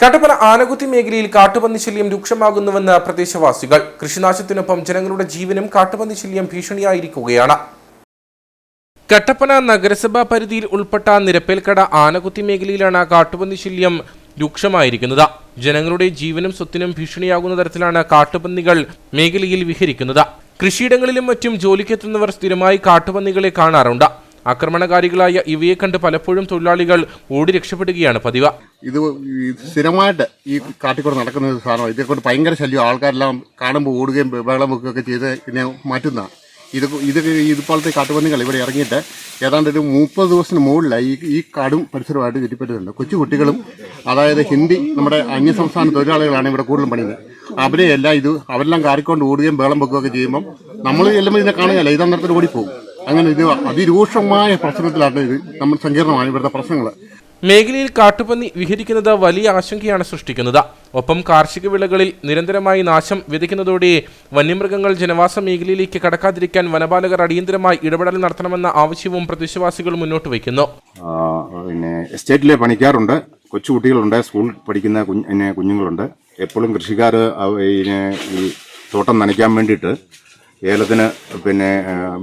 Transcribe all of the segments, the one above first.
കട്ടപ്പന ആനകുത്തി മേഖലയിൽ കാട്ടുപന്നി ശല്യം രൂക്ഷമാകുന്നുവെന്ന് പ്രദേശവാസികൾ. കൃഷിനാശത്തിനൊപ്പം ജനങ്ങളുടെ ജീവനും കാട്ടുപന്നി ശല്യം ഭീഷണിയായിരിക്കുകയാണ്. കട്ടപ്പന നഗരസഭാ പരിധിയിൽ ഉൾപ്പെട്ട നിരപ്പേൽക്കട ആനകുത്തി മേഖലയിലാണ് കാട്ടുപന്നി ശല്യം രൂക്ഷമായിരിക്കുന്നത്. ജനങ്ങളുടെ ജീവനും സ്വത്തിനും ഭീഷണിയാകുന്ന തരത്തിലാണ് കാട്ടുപന്നികൾ മേഖലയിൽ വിഹരിക്കുന്നത്. കൃഷിയിടങ്ങളിലും മറ്റും ജോലിക്കെത്തുന്നവർ സ്ഥിരമായി കാട്ടുപന്നികളെ കാണാറുണ്ട്. ആക്രമണകാരികളായ ഇവയെ കണ്ട് പലപ്പോഴും തൊഴിലാളികൾ ഓടി രക്ഷപ്പെടുകയാണ് പതിവ്. ഇത് സ്ഥിരമായിട്ട് ഈ കാട്ടിക്കൂടെ നടക്കുന്ന ഒരു സാധനം ഇതേക്കൊണ്ട് ഭയങ്കര ശല്യം. ആൾക്കാരെല്ലാം കാണുമ്പോൾ ഓടുകയും ബഹളം വെക്കുകയൊക്കെ ചെയ്ത് പിന്നെ മാറ്റുന്ന. ഇത് ഇത് ഇതുപോലത്തെ കാട്ടുപന്നികൾ ഇവിടെ ഇറങ്ങിയിട്ട് ഏതാണ്ട് ഒരു മുപ്പത് ദിവസത്തിന് മുകളിലായി ഈ ഈ കാടും പരിസരമായിട്ട് ചുറ്റിപ്പറ്റുന്നുണ്ട് കൊച്ചു കുട്ടികളും അതായത് ഹിന്ദി നമ്മുടെ അന്യസംസ്ഥാന തൊഴിലാളികളാണ് ഇവിടെ കൂടുതലും പണിയുന്നത്. അവരെയെല്ലാം ഇത് അവരെല്ലാം കാറിക്കൊണ്ട് ഓടുകയും ബഹളം വെക്കുകയൊക്കെ ചെയ്യുമ്പം നമ്മൾ ചെല്ലുമ്പോൾ ഇതിനെ കാണുകയല്ല. ഇത് അന്നേരത്തിൽ ഓടിപ്പോകും അങ്ങനെ ഇത് അതിരൂക്ഷമായ പ്രശ്നത്തിലാണ് ഇത് നമ്മൾ സങ്കീർണമാണ് ഇവിടുത്തെ പ്രശ്നങ്ങൾ മേഖലയിൽ കാട്ടുപന്നി വിഹരിക്കുന്നത് വലിയ ആശങ്കയാണ് സൃഷ്ടിക്കുന്നത്. ഒപ്പം കാർഷിക വിളകളിൽ നിരന്തരമായി നാശം വിതയ്ക്കുന്നതോടെ വന്യമൃഗങ്ങൾ ജനവാസ മേഖലയിലേക്ക് കടക്കാതിരിക്കാൻ വനപാലകർ അടിയന്തരമായി ഇടപെടൽ നടത്തണമെന്ന ആവശ്യവും പ്രദേശവാസികൾ മുന്നോട്ട് വയ്ക്കുന്നു. പിന്നെ എസ്റ്റേറ്റിലെ പണിക്കാറുണ്ട്. കൊച്ചുകുട്ടികളുണ്ട്. സ്കൂൾ പഠിക്കുന്ന കുഞ്ഞ് കുഞ്ഞുങ്ങളുണ്ട്. എപ്പോഴും കൃഷിക്കാർ ഈ തോട്ടം നനയ്ക്കാൻ വേണ്ടിയിട്ട് ഏലത്തിന് പിന്നെ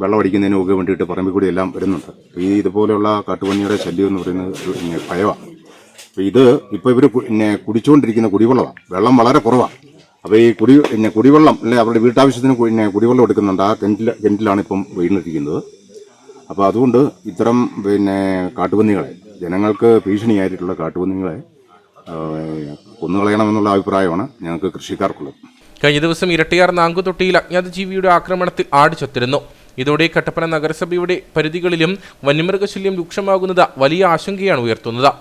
വെള്ളം അടിക്കുന്നതിനും ഒക്കെ വേണ്ടിയിട്ട് പറമ്പിൽ കൂടി എല്ലാം വരുന്നുണ്ട്. ഈ ഇതുപോലെയുള്ള കാട്ടുപന്നിയുടെ ശല്യം എന്ന് പറയുന്നത് പിന്നെ ഭയമാണ് അപ്പോൾ ഇത് ഇപ്പോൾ ഇവർ പിന്നെ കുടിച്ചുകൊണ്ടിരിക്കുന്ന കുടിവെള്ളമാണ് വെള്ളം വളരെ കുറവാണ് അപ്പോൾ ഈ കുടി പിന്നെ കുടിവെള്ളം അല്ലെ അവരുടെ വീട്ടാവശ്യത്തിന് പിന്നെ കുടിവെള്ളം എടുക്കുന്നുണ്ട്. ആ കിണറ്റിൽ കിണറ്റിലാണ് ഇപ്പം വീണിരിക്കുന്നത്. അപ്പോൾ അതുകൊണ്ട് ഇത്തരം പിന്നെ കാട്ടുപന്നികളെ ജനങ്ങൾക്ക് ഭീഷണിയായിട്ടുള്ള കാട്ടുപന്നികളെ കൊന്നുകളയണമെന്നുള്ള അഭിപ്രായമാണ് ഞങ്ങൾക്ക് കൃഷിക്കാർക്കുള്ളത്. കഴിഞ്ഞ ദിവസം ഇരട്ടിയാർ നാങ്കുതൊട്ടിയിൽ അജ്ഞാത ജീവിയുടെ ആക്രമണത്തിൽ ആട് ചത്തിരുന്നു. ഇതോടെ കട്ടപ്പന നഗരസഭയുടെ പരിധികളിലും വന്യമൃഗശല്യം രൂക്ഷമാകുന്നത് വലിയ ആശങ്കയാണ് ഉയർത്തുന്നത്.